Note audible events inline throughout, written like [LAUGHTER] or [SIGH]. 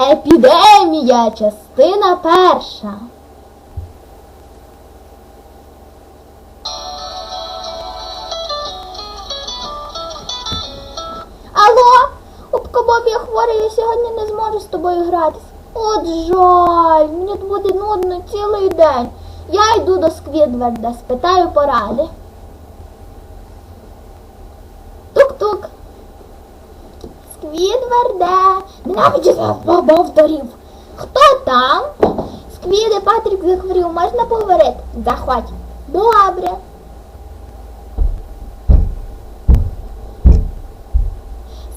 Епідемія, частина перша. Алло, Обкобоб, я хворий, я сьогодні не зможу з тобою гратись. От жаль, мені буде нудно цілий день. Я йду до Сквідварда, спитаю поради. Сквідварде. Ненавиджу повторів. Хто там? Сквіде, Патрік захворів, можна поговорити? Заходь. Добре.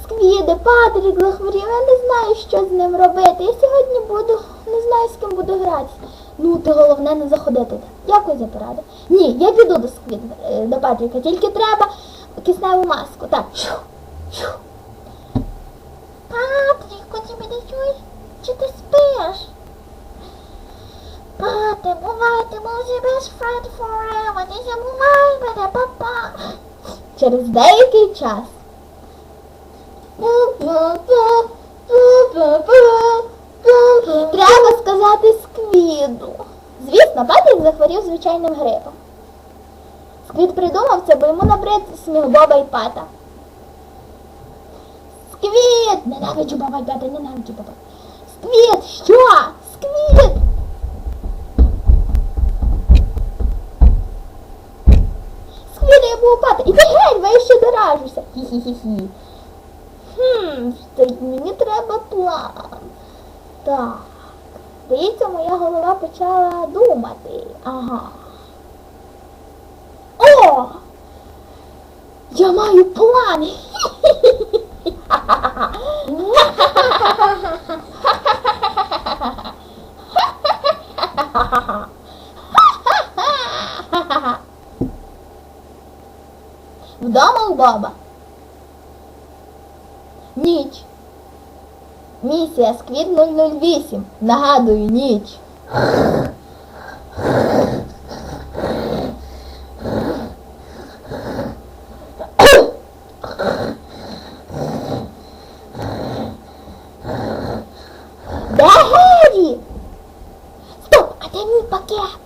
Сквіде, Патрік захворів, я не знаю, що з ним робити. Я сьогодні буду, не знаю, з ким буду гратися. Ну, ти головне не заходити. Дякую за пораду. Ні, я піду до Сквід, е, до Патріка, тільки треба кисневу маску. Так. Щу, щу. Ти мій best friend forever, не забувай мене, папа. Через деякий час. Треба сказати сквіду. Звісно, Патрік захворів звичайним грипом. Сквід придумав це, бо йому набрид сміх Боба і Пата. Сквід! Ненавиджу Боба і Пата, ненавиджу Боба. Сквід! Що? Сквід! Сквід, я був у Пата. Іди геть, бо я ще доражуся. Хі-хі-хі-хі. Хм, мені треба план. Так. Здається, моя голова почала думати. Ага. О! Я маю план! Вдома у баба. Ніч. Місія Сквід 008. Нагадую, ніч. Де Гері? Стоп, а де мій пакет?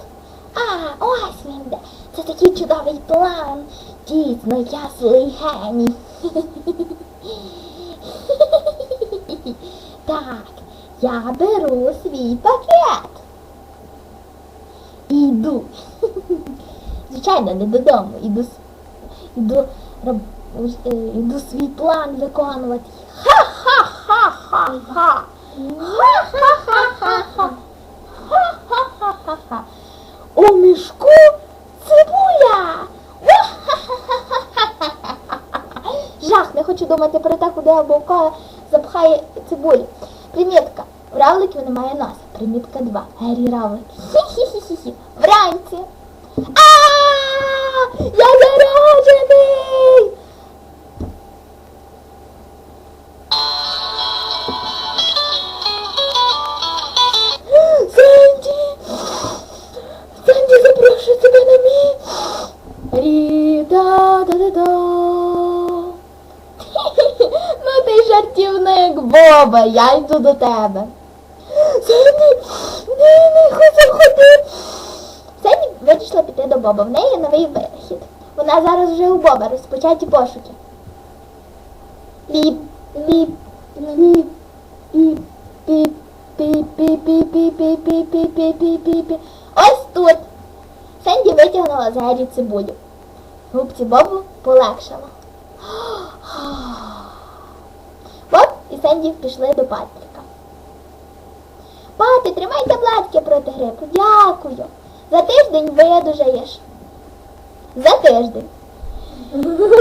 А, ось він де. Це такий чудовий план. Дійсно, я злий геній. Так, я беру свій пакет. І йду. Звичайно, не додому. Іду, іду, роб, е, іду свій план виконувати. Ха-ха-ха-ха-ха. Ха-ха-ха-ха-ха. Думати про те, куди Вовка запхає цибулю. Примітка. В равликів немає носа. Примітка 2. Гері равлик. Хі-хі-хі-хі. Вранці. А! Я заражений! Боба, я йду до тебе. Сенді, не, не хочу ходи. Сенді вирішила піти до Боба. В неї новий вихід. Вона зараз вже у Боба розпочаті пошуки. Біп, біп, біп, біп, біп, біп, біп, біп, біп, біп, біп, біп, біп. Ось тут. Сенді витягнула з Гері цибулю. Губці Бобу полегшало. І Сенді пішли до Патріка. Пати, тримай таблетки проти грипу. Дякую. За тиждень видужаєш. За тиждень. [LAUGHS]